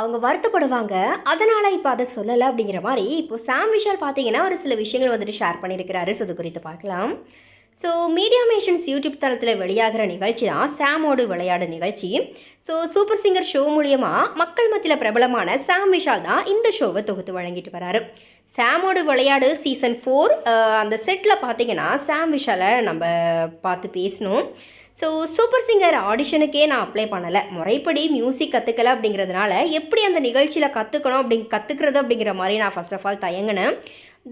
அவங்க வருத்தப்படுவாங்க. அதனால் இப்போ அதை சொல்லலை அப்படிங்கிற மாதிரி இப்போ சாம் விஷால் பார்த்தீங்கன்னா ஒரு சில விஷயங்கள் வந்துட்டு ஷேர் பண்ணியிருக்கிறாரு. ஸோ இது குறித்து பார்க்கலாம். ஸோ மீடியா மேஷன்ஸ் யூடியூப் தளத்தில் வெளியாகிற நிகழ்ச்சி தான் சாமோடு விளையாடு நிகழ்ச்சி. ஸோ சூப்பர் சிங்கர் ஷோ மூலியமாக மக்கள் மத்தியில் பிரபலமான சாம் விஷால் தான் இந்த ஷோவை தொகுத்து வழங்கிட்டு வராரு. சாமோடு விளையாடு சீசன் ஃபோர் அந்த செட்டில் பார்த்தீங்கன்னா சாம் விஷாலை நம்ம பார்த்து பேசணும். ஸோ சூப்பர் சிங்கர் ஆடிஷனுக்கே நான் அப்ளை பண்ணலை. முறைப்படி மியூசிக் கற்றுக்கல அப்படிங்கிறதுனால எப்படி அந்த நிகழ்ச்சியில் கற்றுக்கணும் அப்படி கற்றுக்கிறது அப்படிங்கிற மாதிரி நான் ஃபஸ்ட் ஆஃப் ஆல் தயங்கினேன்.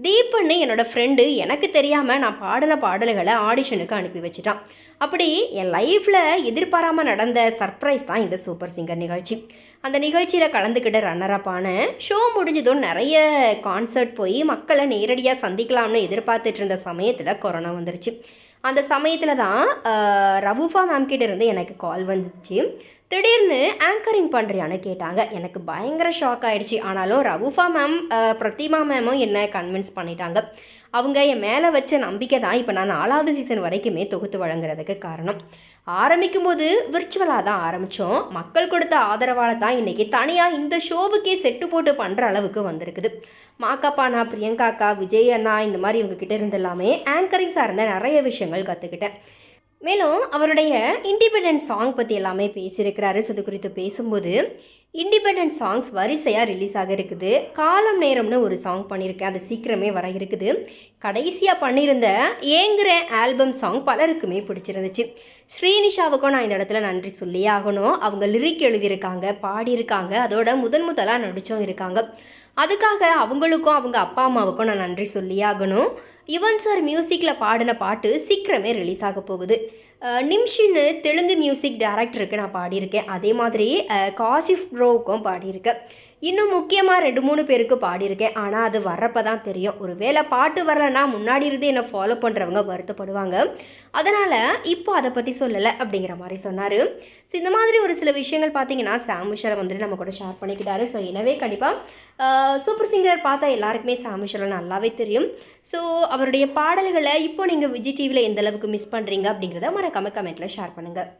தீபன்னு என்னோட ஃப்ரெண்டு எனக்கு தெரியாமல் நான் பாடின பாடல்களை ஆடிஷனுக்கு அனுப்பி வச்சுட்டான். அப்படி என் லைஃப்பில் எதிர்பாராமல் நடந்த சர்ப்ரைஸ் தான் இந்த சூப்பர் சிங்கர் நிகழ்ச்சி. அந்த நிகழ்ச்சியில் கலந்துக்கிட்ட ரன்னரப்பான ஷோ முடிஞ்சதும் நிறைய கான்சர்ட் போய் மக்களை நேரடியாக சந்திக்கலாம்னு எதிர்பார்த்துட்டு இருந்த சமயத்தில் கொரோனா வந்துருச்சு. அந்த சமயத்தில் தான் ரவுஃபா மேம் கிட்ட இருந்து எனக்கு கால் வந்துச்சு. திடீர்னு ஆங்கரிங் பண்ணுறியான்னு கேட்டாங்க. எனக்கு பயங்கர ஷாக் ஆகிடுச்சு ஆனாலும் ரவுஃபா மேம் பிரதிமா மேமும் என்னை கன்வின்ஸ் பண்ணிட்டாங்க. அவங்க என் மேலே வச்ச நம்பிக்கை தான் இப்போ நான் நாலாவது சீசன் வரைக்குமே தொகுத்து வழங்குறதுக்கு காரணம். ஆரம்பிக்கும் போது விர்ச்சுவலாக தான் ஆரம்பித்தோம் மக்கள் கொடுத்த ஆதரவால் தான் இன்றைக்கி தனியாக இந்த ஷோவுக்கே செட்டு போட்டு பண்ணுற அளவுக்கு வந்திருக்குது. மாக்காப்பானா பிரியங்காக்கா விஜய் அண்ணா இந்த மாதிரி இவங்க கிட்ட இருந்து எல்லாமே ஆங்கரிங் சார்ந்த நிறைய விஷயங்கள் கற்றுக்கிட்டேன் மேலும் அவருடைய இண்டிபெண்டன்ட் சாங் பற்றி எல்லாமே பேசியிருக்கிறாரு. ஸோ குறித்து பேசும்போது இண்டிபெண்டன்ட் சாங்ஸ் வரிசையாக ரிலீஸ் ஆக இருக்குது. காலம் நேரம்னு ஒரு சாங் பண்ணியிருக்கேன். அது சீக்கிரமே வர இருக்குது. கடைசியாக பண்ணியிருந்த ஏங்குற ஆல்பம் சாங் பலருக்குமே பிடிச்சிருந்துச்சு. ஸ்ரீனிஷாவுக்கும் நான் இந்த இடத்துல நன்றி சொல்லியே ஆகணும். அவங்க லிரிக் எழுதியிருக்காங்க பாடியிருக்காங்க. அதோட முதன் முதலாக நடிச்சும் இருக்காங்க. அதுக்காக அவங்களுக்கும் அவங்க அப்பா அம்மாவுக்கும் நான் நன்றி சொல்லி ஆகணும். யுவன் சார் மியூசிக்கில் பாடின பாட்டு சீக்கிரமே ரிலீஸ் ஆக போகுது. நிம்ஷின்னு தெலுங்கு மியூசிக் டைரக்டருக்கு நான் பாடியிருக்கேன். அதே மாதிரி காசிஃப் ப்ரோவுக்கும் பாடியிருக்கேன். இன்னும் முக்கியமாக ரெண்டு மூணு பேருக்கு பாடியிருக்கேன். ஆனால் அது வர்றப்ப தான் தெரியும். ஒரு வேளை பாட்டு வரலன்னா முன்னாடி இருந்து என்னை ஃபாலோ பண்ணுறவங்க வருத்தப்படுவாங்க. அதனால் இப்போ அதை பற்றி சொல்லலை அப்படிங்கிற மாதிரி சொன்னார். ஸோ இந்த மாதிரி ஒரு சில விஷயங்கள் பார்த்தீங்கன்னா சாம் விஷாலை வந்துட்டு நம்ம கூட ஷேர் பண்ணிக்கிட்டாரு. ஸோ எனவே கண்டிப்பாக சூப்பர் சிங்கர் பார்த்தா எல்லாருக்குமே சாம் நல்லாவே தெரியும். ஸோ அவருடைய பாடல்களை இப்போ நீங்கள் விஜய் டிவியில் எந்த அளவுக்கு மிஸ் பண்ணுறீங்க அப்படிங்கிறத மறக்காம கமெண்ட்டில் ஷேர் பண்ணுங்கள்